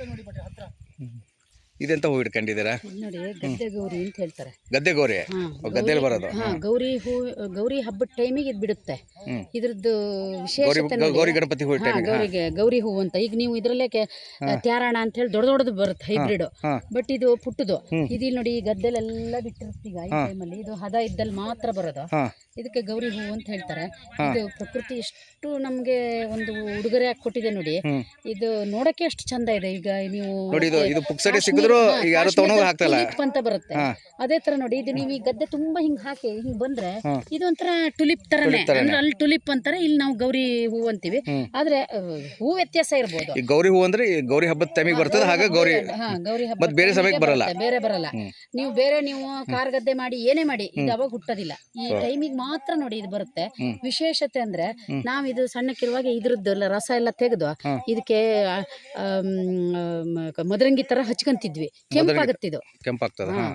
ನೋಡಿ ಬಟ್ ಹತ್ರ. ಇದೆಂತ ಹೂ ಇಟ್ಕೊಂಡಿದ್ದೀರಾ ನೋಡಿ ಗದ್ದೆ ಗೌರಿ ಅಂತ ಹೇಳ್ತಾರೆ. ಗದ್ದೆ ಗೋರಿ? ಹಾ, ಗೌರಿ- ಬರೋದು. ಹಾ ಗೌರಿ ಹೂ ಗೌರಿ ಹಬ್ಬದ ಟೈಮಿಗೆ ಇದು ಬಿಡುತ್ತೆ. ಇದ್ರದ್ದು ಗೌರಿ ವಿಶೇಷತೆ ನೋಡಿ. ಗೌರಿ ಗಣಪತಿ ಹೂ ಗೌರಿಗೆ ಗೌರಿ ಹೂ ಅಂತ. ಈಗ ನೀವು ಇದ್ರಲ್ಲೇ ಕೆ- ತ್ಯಾರಾಣ ಅಂತ ಹೇಳಿ ದೊಡ್ಡ ದೊಡ್ಡದು ಬರುತ್ತೆ ಹೈಬ್ರಿಡ್. ಹಾ. ಬಟ್ ಇದು ಪುಟ್ಟದು. ಇದು ಇಲ್ಲಿ ನೋಡಿ ಈ ಗದ್ದೆಲೆಲ್ಲ ಬಿಟ್ಟಿರ್ತೀಗ ಈ ಟೈಮಲ್ಲಿ ಇದು ಹದ ಇದ್ದಲ್ಲಿ ಮಾತ್ರ ಬರೋದು. ಹಾ. ಇದಕ್ಕೆ ಗೌರಿ ಹೂ ಅಂತ ಹೇಳ್ತಾರೆ. ಇದು ಪ್ರಕೃತಿ ಎಷ್ಟು ನಮ್ಗೆ ಒಂದು ಉಡುಗೊರೆ ಹಾಕಿ ಕೊಟ್ಟಿದೆ ನೋಡಿ ಇದು ನೋಡಕ್ಕೆ ಎಷ್ಟು ಚಂದ ಇದೆ. ಈಗ ನೀವು ನೋಡಿ ಇದು ಇದು ಪುಕ್ಸಡಿ ಕಾಶ್ಮೀರ- ಸಿಕ್ಕಿದ್ರು ಹಾ, ಈಗ ಯಾರು ತಗೊಂಡೋಗಿ ಹಾಕ್ತಲ್ಲ. ಟುಲಿಪ್ ಅಂತ ಬರುತ್ತೆ. ಅದೇ ತರ ನೋಡಿ ಇದು ನೀವು ಈ ಗದ್ದೆ ತುಂಬಾ ಹಿಂಗ್ ಹಾಕಿ ಹಿಂಗ್ ಬಂದ್ರೆ. ಇದೊಂಥರ ಟುಲಿಪ್ ತರನೇ. ಅಂದ್ರೆ ಅಲ್ಲಿ ಟುಲಿಪ್ ಅಂತಾರೆ ಇಲ್ಲಿ ನಾವು ಗೌರಿ ಹೂ ಅಂತೀವಿ. ಆದ್ರೆ ಹೂ ವ್ಯತ್ಯಾಸ ಇರ್ಬೋದು. ಈ ಗೌರಿ ಹೂ ಅಂದ್ರೆ ಗೌರಿ ಹಬ್ಬದ ಟೈಮಿಗೆ ಬರ್ತದೆ ಹಾಗೆ ಗೌರಿ ಹಾ ಗೌರಿ ಹಬ್ಬ ಮತ್ತೆ ಬೇರೆ ಸಮಯಕ್ಕೆ ಬರಲ್ಲ. ಬೇರೆ ಬರಲ್ಲ. ನೀವು ಬೇರೆ ನೀವು ಕಾರ್ ಗದ್ದೆ ಮಾಡಿ ಏನೇ ಮಾಡಿ ಇದು ಅವಾಗ ಹುಟ್ಟೋದಿಲ್ಲ. ಈ ಟೈಮಿಗೆ ಮಾತ್ರ ನೋಡಿ ಇದು ಬರುತ್ತೆ. ವಿಶೇಷತೆ ಅಂದ್ರೆ ನಾವ್ ಇದು ಸಣ್ಣಕ್ಕಿರುವಾಗ ಇದ್ರದ್ದು ಎಲ್ಲ ರಸ ಎಲ್ಲ ತೆಗೆದು. ಇದಕ್ಕೆ ಆಮ್, ಮದರಂಗಿ ತರ ಹಚ್ಕೊಂತಿದ್ವಿ. ಕೆಂಪಾಗತ್ತಿದು ಇದು. ಹಾ.